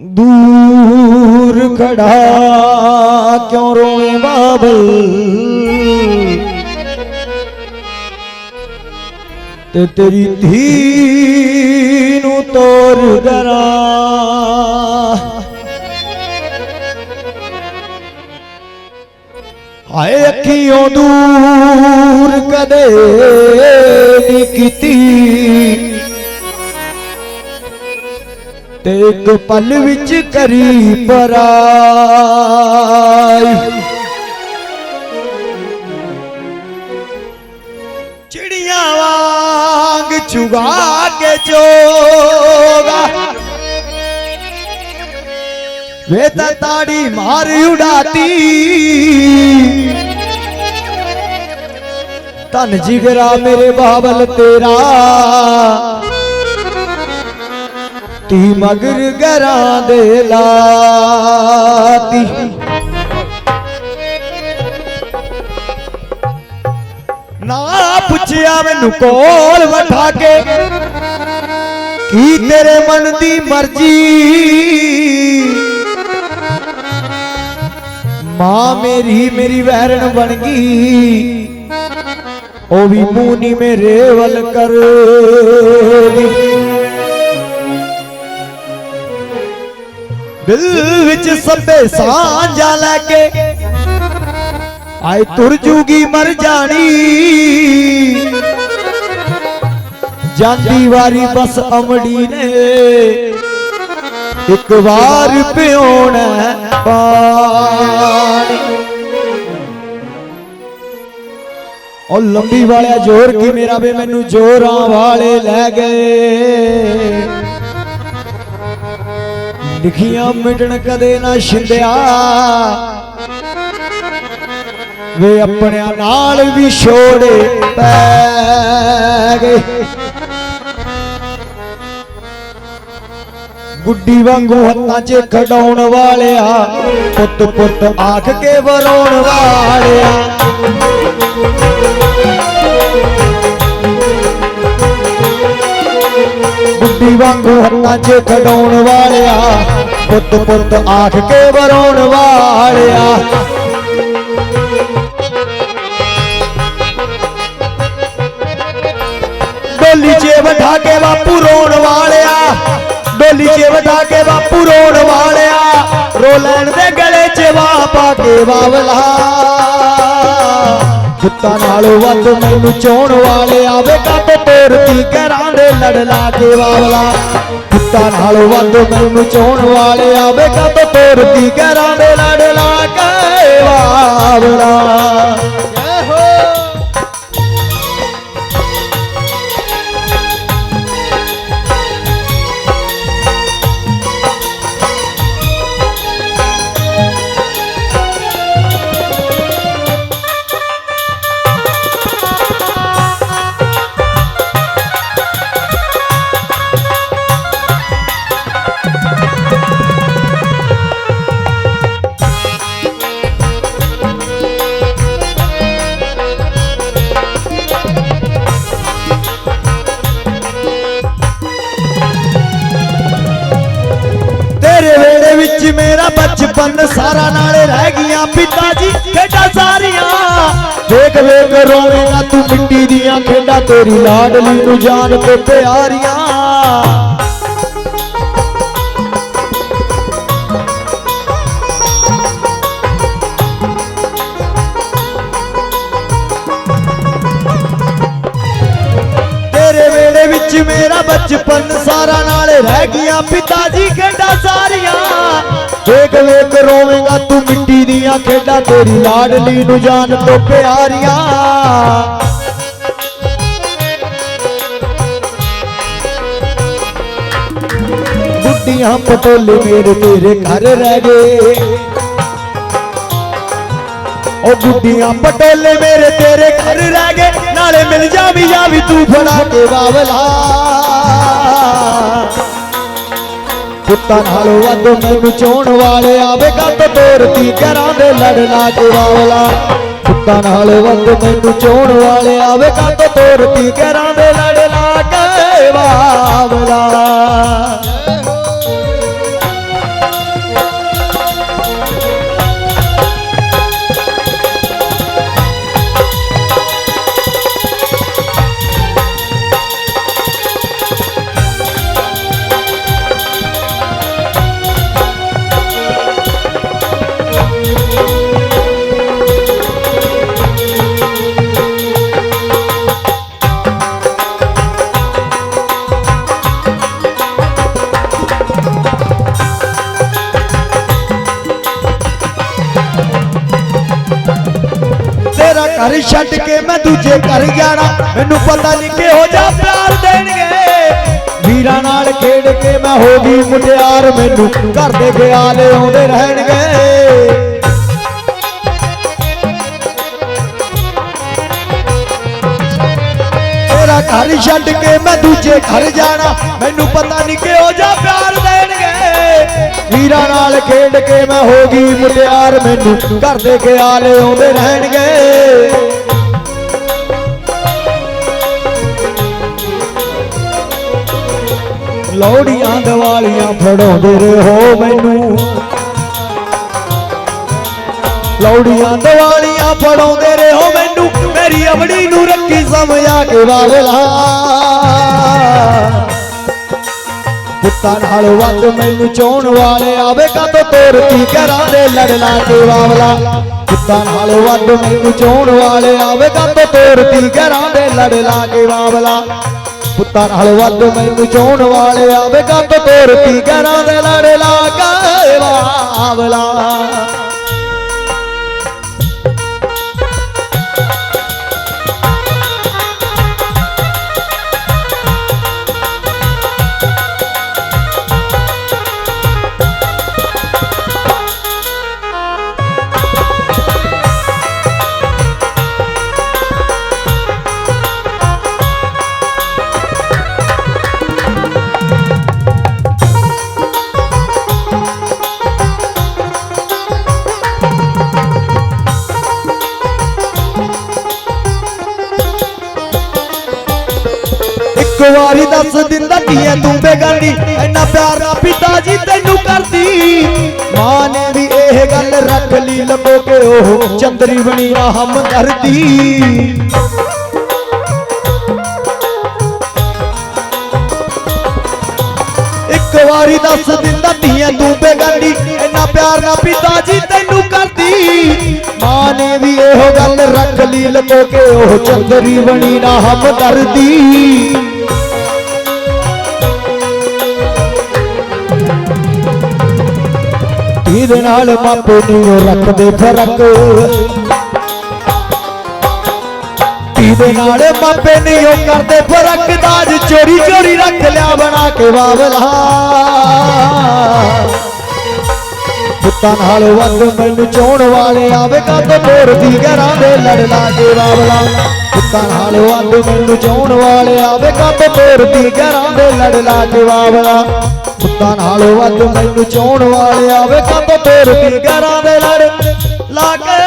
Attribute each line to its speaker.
Speaker 1: ਦੂਰ ਖੜਾ ਕਿਉਂ ਰੋਏ ਬਾਬਲ? ਤੇ ਤੇਰੀ ਧੀ ਨੂੰ ਤੋਰ ਦਰਾ। ਹਾਏ ਅੱਖੀਓਂ ਦੂਰ ਕਦੇ ਨਹੀਂ ਕੀਤੀ। ਤੇ ਇੱਕ ਪਲ ਵਿੱਚ ਕਰੀ ਪਰਾਈ ਚਿੜੀਆਂ ਵਾਂਗ ਚੁਗਾ ਕੇ ਚੋਗਾ। ਵੇ ਤਾਂ ਤਾੜੀ ਮਾਰ ਉਡਾਤੀ। ਧਨ ਜਿਗਰਾ ਮੇਰੇ ਬਾਬਲ ਤੇਰਾ। ਤੀ ਮਗਰ ਗਰਾਂ ਦੇ ਲਾਤੀ। ਨਾ ਪੁੱਛਿਆ ਮੈਨੂੰ ਕੋਲ ਵਠਾ ਕੇ ਕੀ ਤੇਰੇ ਮਨ ਦੀ ਮਰਜ਼ੀ? ਮਾਂ ਮੇਰੀ ਮੇਰੀ ਵਹਿਰਣ ਬਣ ਗਈ, ਉਹ ਵੀ ਮੂੰਹ ਨੀ ਮੇਰੇ ਵੱਲ ਕਰਦੀ। ਦਿਲ ਵਿੱਚ ਸੱਬੇ ਸਾਂਝਾ ਲੈ ਕੇ ਆਏ ਤੁਰ ਜੂਗੀ ਮਰ ਜਾਣੀ। ਜਾਂਦੀ ਵਾਰੀ ਬਸ ਅਮੜੀ ਨੇ, ਇੱਕ ਵਾਰ ਪਿਉਣਾ ਪਾਣੀ। ਉਹ ਲੰਬੀ ਵਾਲਿਆ ਜ਼ੋਰ ਕੀ ਮੇਰਾ ਵੇ, ਮੈਨੂੰ ਜ਼ੋਰਾਂ ਵਾਲੇ ਲੈ ਗਏ। ਲਿਖੀਆਂ ਮਿਟਣ ਕਦੇ ਨਾ ਛਿੰਦਿਆ। ਵੇ ਆਪਣਿਆਂ ਨਾਲ ਵੀ ਛੋੜੇ ਪੈ ਗਏ। ਗੁੱਡੀ ਵਾਂਗੂ ਹੱਥਾਂ 'ਚ ਖਡਾਉਣ ਵਾਲਿਆ, ਪੁੱਤ ਪੁੱਤ ਆਖ ਕੇ ਵਰਾਉਣ ਵਾਲਿਆ। ਗੁੱਡੀ ਵਾਂਗੂ ਹੱਥਾਂ 'ਚ ਖਡਾਉਣ ਵਾਲਿਆ, ਪੁੱਤ ਪੁੱਤ ਆਖ ਕੇ ਵਰੋਣ ਵਾਲਿਆ। ਡੋਲੀ 'ਚ ਵਠਾ ਕੇ ਬਾਪੂ ਰੋਣ ਵਾਲਿਆ, ਡੋਲੀ 'ਚ ਵਠਾ ਕੇ ਬਾਪੂ ਰੋਣ ਵਾਲਿਆ। ਰੋ ਲੈਣ ਦੇ ਗਲੇ 'ਚ ਵਾਹ ਪਾ ਕੇ ਬਾਵਲਾ ਕੁੱਤਾ ਨਾਲੋਂ ਵੱਧ ਮੈਨੂੰ ਚੋਣ ਵਾਲੇ ਆਵੇ ਕੱਟ ਤੋਰਤੀ ਘਰਾਂ ਦੇ ਲੜ ਲਾ ਕੇ ਬਾਵਲਾ ਕੁੱਤਾ ਨਾਲੋਂ ਵੱਧ ਮੈਨੂੰ ਚੋਣ ਵਾਲੇ ਆਵੇ ਕੱਟ ਤੋਰਤੀ ਘਰਾਂ ਦੇ ਲੜ ਲਾ ਕੇ ਬਾਵਲਾ ਬਚਪਨ ਸਾਰਾ ਨਾਲੇ ਰਹਿ ਗਈਆਂ ਪਿਤਾ ਜੀ, ਖੇਡਾਂ ਸਾਰੀਆਂ। ਵੇਖ ਵੇਖ ਰੋਵੇਂਗਾ ਤੂੰ ਮਿੱਟੀ ਦੀਆਂ ਖੇਡਾਂ, ਤੇਰੀ ਲਾਡਲੀ ਨੂੰ ਜਾਨ ਤੇ ਪਿਆਰੀਆਂ। ਤੇਰੇ ਵੇੜੇ ਵਿੱਚ ਮੇਰਾ ਬਚਪਨ, ਸਾਰਾ ਨਾਲੇ ਰਹਿ ਗਈਆਂ ਪਿਤਾ ਜੀ, ਖੇਡਾਂ ਸਾਰੀਆਂ। ਵੇਖ ਵੇਖ ਰੋਵੇਂਗਾ ਤੂੰ ਮਿੱਟੀ ਦੀਆਂ ਖੇਡਾਂ, ਤੇਰੀ ਲਾਡਲੀ ਨੂੰ ਜਾਨ ਤੋਂ ਪਿਆਰੀਆਂ। ਗੁੱਡੀਆਂ ਪਟੋਲੇ ਮੇਰੇ ਤੇਰੇ ਘਰ ਰਹਿ ਗਏ। ਉਹ ਗੁੱਡੀਆਂ ਪਟੋਲੇ ਮੇਰੇ ਤੇਰੇ ਘਰ ਰਹਿ ਗਏ। ਨਾਲੇ ਮਿਲ ਜਾਵੀ ਜਾਵੀ ਤੂੰ ਫੜਾ ਕੇ ਬਾਵਲਾ। ਪੁੱਤਾਂ ਨਾਲੋਂ ਵੱਧ ਮੈਨੂੰ ਚੋਣ ਵਾਲੇ ਆਵੇ ਗੱਤ ਤੋਰਤੀ ਘਰਾਂ ਦੇ ਲੜਨਾ ਲਾ ਪੁੱਤਾਂ ਬਾਵਲਾ ਨਾਲੋਂ ਵੱਧ ਮੈਨੂੰ ਚੋਣ ਵਾਲੇ ਆਵੇ ਗੱਤ ਤੋਰਤੀ ਘਰਾਂ ਦੇ ਲੜ ਲਾ ਤੇਰਾ ਘਰ ਛੱਡ ਕੇ ਮੈਂ ਦੂਜੇ ਘਰ ਜਾਣਾ। ਮੈਨੂੰ ਪਤਾ ਨਹੀਂ ਕਿਹੋ ਜਿਹਾ ਪਿਆਰ ਦੇਣਗੇ। ਵੀਰਾਂ ਨਾਲ ਖੇਡ ਕੇ ਮੈਂ ਹੋ ਗਈ ਮੁਟਿਆਰ। ਮੈਨੂੰ ਘਰ ਦੇ ਖਿਆਲ ਆਉਂਦੇ ਰਹਿਣਗੇ। ਤੇਰਾ ਘਰ ਛੱਡ ਕੇ ਮੈਂ ਦੂਜੇ ਘਰ ਜਾਣਾ। ਮੈਨੂੰ ਪਤਾ ਨਹੀਂ ਕਿਹੋ ਜਿਹਾ ਪਿਆਰ ਦੇਣਗੇ। ਵੀਰਾਂ ਨਾਲ ਖੇਡ ਕੇ ਮੈਂ ਹੋ ਗਈ ਮੁਟਿਆਰ। ਮੈਨੂੰ ਘਰ ਦੇ ਖਿਆਲ ਆਉਂਦੇ ਰਹਿਣਗੇ। ਲੋੜੀਆਂ ਦਿਵਾਲੀਆਂ ਫੜਾਉਂਦੇ ਰਹੋ ਮੈਨੂੰ। ਲੋੜੀਆਂ ਦਿਵਾਲੀਆਂ ਫੜਾਉਂਦੇ ਰਹੋ ਮੈਨੂੰ। ਮੇਰੀ ਅਮੜੀ ਨੂੰ ਰੱਖੀ ਸਮਝਾ ਕੇ ਵਾਵਲਾ ਪੁੱਤਾਂ ਨਾਲ ਵੱਧ ਮੈਨੂੰ ਚੋਣ ਵਾਲੇ ਆਵੇ ਕਦੋਂ ਤੋਰਤੀ ਘਰਾਂ ਦੇ ਲੜ ਲਾ ਵਾਵਲਾ ਪੁੱਤਾਂ ਨਾਲ ਵੱਧ ਮੈਨੂੰ ਚੋਣ ਵਾਲੇ ਆਵੇ ਕਦੋਂ ਤੋਰਤੀ ਘਰਾਂ ਦੇ ਲੜ ਕੇ ਵਾਵਲਾ ਪੁੱਤਾਂ ਨਾਲ ਵੱਧ ਮੈਨੂੰ ਚੋਣ ਵਾਲੇ ਆਵੇ ਕਦੋਂ ਤੋਰਤੀ ਘਰਾਂ ਦੇ ਲੜ ਲਾ ਕੇ ਵਾਵਲਾ ਇੱਕ ਵਾਰੀ ਦੱਸ ਦਿੰਦਾ ਧੀਏ ਤੂੰ ਬੇਗਾਨੀ? ਇੰਨਾ ਪਿਆਰ ਨਾ ਪਿਤਾ ਜੀ ਤੈਨੂੰ ਕਰਦੀ। ਮਾਂ ਨੇ ਵੀ ਇਹ ਗੱਲ ਰੱਖ ਲਈ ਲਕੋ ਕੇ ਉਹ ਚੰਦਰੀ ਬਣੀ ਨਾ ਕਰਦੀ। ਇੱਕ ਵਾਰੀ ਦੱਸ ਦਿੰਦਾ ਧੀਏ ਤੂੰ ਬੇਗਾਨੀ? ਇੰਨਾ ਪਿਆਰ ਨਾ ਪਿਤਾ ਜੀ ਤੈਨੂੰ ਕਰਦੀ। ਮਾਂ ਨੇ ਵੀ ਇਹੋ ਗੱਲ ਰੱਖ ਲਈ ਲਕੋ ਕੇ ਉਹ ਚੰਦਰੀ ਬਣੀ ਨਾ ਹਮ ਕਰਦੀ। ਇਹਦੇ ਨਾਲ ਮਾਪੇ ਨੂੰ ਰੱਖਦੇ ਫ਼ਰਕ। ਇਹਦੇ ਨਾਲ ਮਾਪੇ ਨਹੀਂ ਉਹ ਕਰਦੇ ਫ਼ਰਕ, ਦਾਜ ਚੋਰੀ ਚੋਰੀ ਰੱਖ ਲਿਆ ਬਣਾ ਕੇ ਬਾਬਲਾ। ਪੁੱਤਾਂ ਨਾਲ ਵੱਧ ਮੈਨੂੰ ਚੋਣ ਵਾਲੇ ਆਵੇ ਕਦੋਂ ਤੋਰਦੀ ਘਰਾਂ ਦੇ ਲੜ ਲਾ ਕੇ ਬਾਬਲਾ। ਪੁੱਤਾਂ ਨਾਲ ਵੱਧ ਮੈਨੂੰ ਚੋਣ ਵਾਲੇ ਆਵੇ ਕਦੋਂ ਤੋਰਦੀ ਘਰਾਂ ਦੇ ਲੜ ਲਾ ਕੇ ਬਾਬਲਾ। ਪੁੱਤਾਂ ਨਾਲ ਵੱਧ ਮੈਨੂੰ ਚਾਹਣ ਵਾਲੇ ਆਵੇ ਕਦੋਂ ਤੋਰਦੀ ਘਰਾਂ ਦੇ ਲੜ ਲਾ ਕੇ